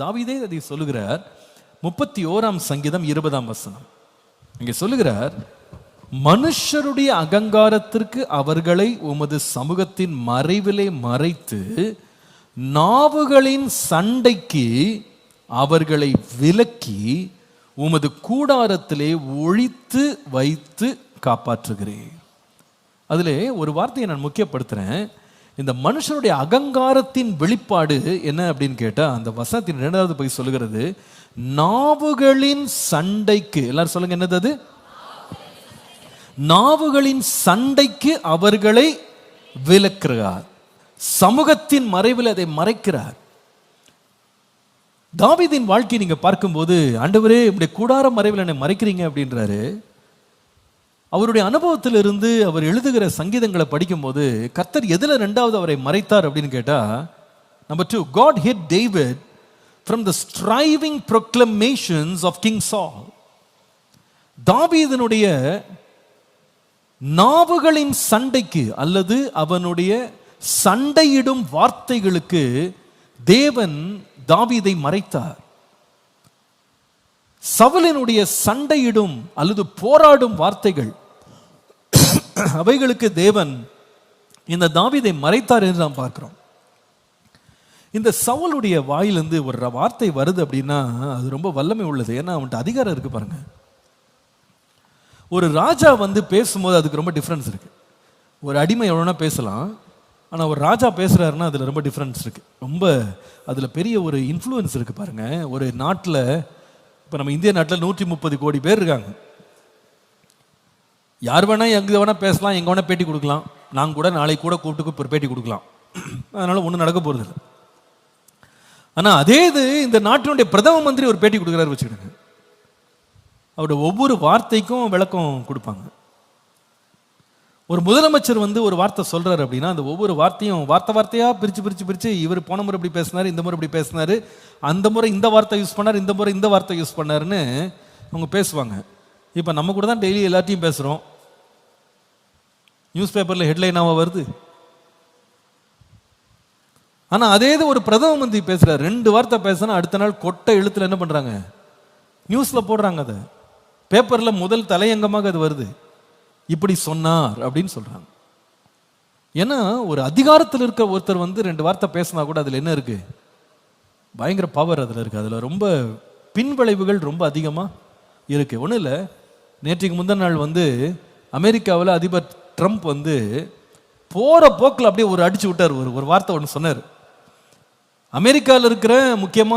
தாவிதே அதை சொல்லுகிறார். முப்பத்தி ஓராம் சங்கீதம் இருபதாம் வசனம். இங்கே சொல்லுகிறார் மனுஷருடைய அகங்காரத்திற்கு அவர்களை உமது சமூகத்தின் மறைவிலே மறைத்து நாவுகளின் சண்டைக்கு அவர்களை விலக்கி உமது கூடாரத்திலே ஒழித்து வைத்து காப்பாற்றுகிறேன். அதிலே ஒரு வார்த்தையை நான் முக்கியப்படுத்துறேன். இந்த மனுஷனுடைய அகங்காரத்தின் வெளிப்பாடு என்ன அப்படின்னு கேட்டால் அந்த வசனத்தின் இரண்டாவது போய் சொல்லுகிறது நாவுகளின் சண்டைக்கு எல்லாரும் சொல்லுங்க என்னது அது? நாவுகளின் சண்டைக்கு அவர்களை விலக்குகிறார். சமூகத்தின் மறைவில் அதை மறைக்கிறார். தாவிதின் வாழ்க்கையை நீங்க பார்க்கும்போது ஆண்டவரே இப்படி கூடார மறைவில் என்னை மறைக்கிறீங்க அப்படின்றாரு. அவருடைய அனுபவத்திலிருந்து அவர் எழுதுகிற சங்கீதங்களை படிக்கும்போது கர்த்தர் எதில் ரெண்டாவது அவரை மறைத்தார் அப்படின்னு கேட்டால் number two God hid David from the striving proclamations of King Saul தாவீதனுடைய நாவுகளின் சண்டைக்கு அல்லது அவனுடைய சண்டையிடும் வார்த்தைகளுக்கு தேவன் தாவீதை மறைத்தார். சவலினுடைய சண்டையிடும் அல்லது போராடும் வார்த்தைகள். அவைகளுக்கு தேவன் இந்த தாவிதை மறைத்தார் என்று நாம் பார்க்கிறோம். இந்த சவுலுடைய வாயிலிருந்து ஒரு வார்த்தை வருது அப்படின்னா அது ரொம்ப வல்லமை உள்ளது. ஏன்னா அவன்கிட்ட அதிகாரம் இருக்கு பாருங்க. ஒரு ராஜா வந்து பேசும்போது அதுக்கு ரொம்ப டிஃப்ரென்ஸ் இருக்கு. ஒரு அடிமை எவ்வளோனா பேசலாம். ஆனால் ஒரு ராஜா பேசுறாருன்னா அதில் ரொம்ப டிஃப்ரென்ஸ் இருக்கு. ரொம்ப அதில் பெரிய ஒரு இன்ஃப்ளூயன்ஸ் இருக்கு பாருங்க. ஒரு நாட்டில் இப்போ நம்ம இந்திய நாட்டில் நூற்றி முப்பது கோடி பேர் இருக்காங்க. யார் வேணால் எங்கே வேணால் பேசலாம் எங்கே வேணால் பேட்டி கொடுக்கலாம். நாங்கள் கூட நாளைக்கு கூட கூப்பிட்டு ஒரு பேட்டி கொடுக்கலாம். அதனால் ஒன்றும் நடக்க போகிறது இல்லை. ஆனால் அதே இது இந்த நாட்டினுடைய பிரதம மந்திரி ஒரு பேட்டி கொடுக்குறாரு வச்சுக்கிடுங்க அவருடைய ஒவ்வொரு வார்த்தைக்கும் விளக்கம் கொடுப்பாங்க. ஒரு முதலமைச்சர் வந்து ஒரு வார்த்தை சொல்கிறார் அப்படின்னா அந்த ஒவ்வொரு வார்த்தையும் வார்த்தை வார்த்தையாக பிரிச்சு பிரிச்சு பிரித்து இவர் போன முறை இப்படி பேசினாரு இந்த முறை இப்படி பேசினாரு அந்த முறை இந்த வார்த்தை யூஸ் பண்ணார் இந்த முறை இந்த வார்த்தை யூஸ் பண்ணாருன்னு அவங்க பேசுவாங்க. இப்போ நம்ம கூட தான் டெய்லி எல்லாத்தையும் பேசுகிறோம் நியூஸ் பேப்பரில் ஹெட்லைனாக வருது? ஆனால் அதே இது ஒரு பிரதம மந்திரி பேசுகிறார் ரெண்டு வார்த்தை பேசினா அடுத்த நாள் கொட்டை எழுத்தில் என்ன பண்ணுறாங்க நியூஸில் போடுறாங்க அதை. பேப்பரில் முதல் தலையங்கமாக அது வருது. இப்படி சொன்னார் அப்படின்னு சொல்றாங்க. ஏன்னா ஒரு அதிகாரத்தில் இருக்க ஒருத்தர் வந்து ரெண்டு வார்த்தை பேசினா கூட அதுல என்ன இருக்கு? பயங்கர பவர் அதுல இருக்கு. அதுல ரொம்ப பின்விளைவுகள் ரொம்ப அதிகமா இருக்கு. ஒன்றும் இல்லை. நேற்றுக்கு முந்தின நாள் வந்து அமெரிக்காவில் அதிபர் ட்ரம்ப் வந்து போற போக்கில் அப்படியே ஒரு அடிச்சு விட்டார். ஒரு ஒரு வார்த்தை ஒன்று சொன்னார். அமெரிக்காவில் இருக்கிற முக்கியமான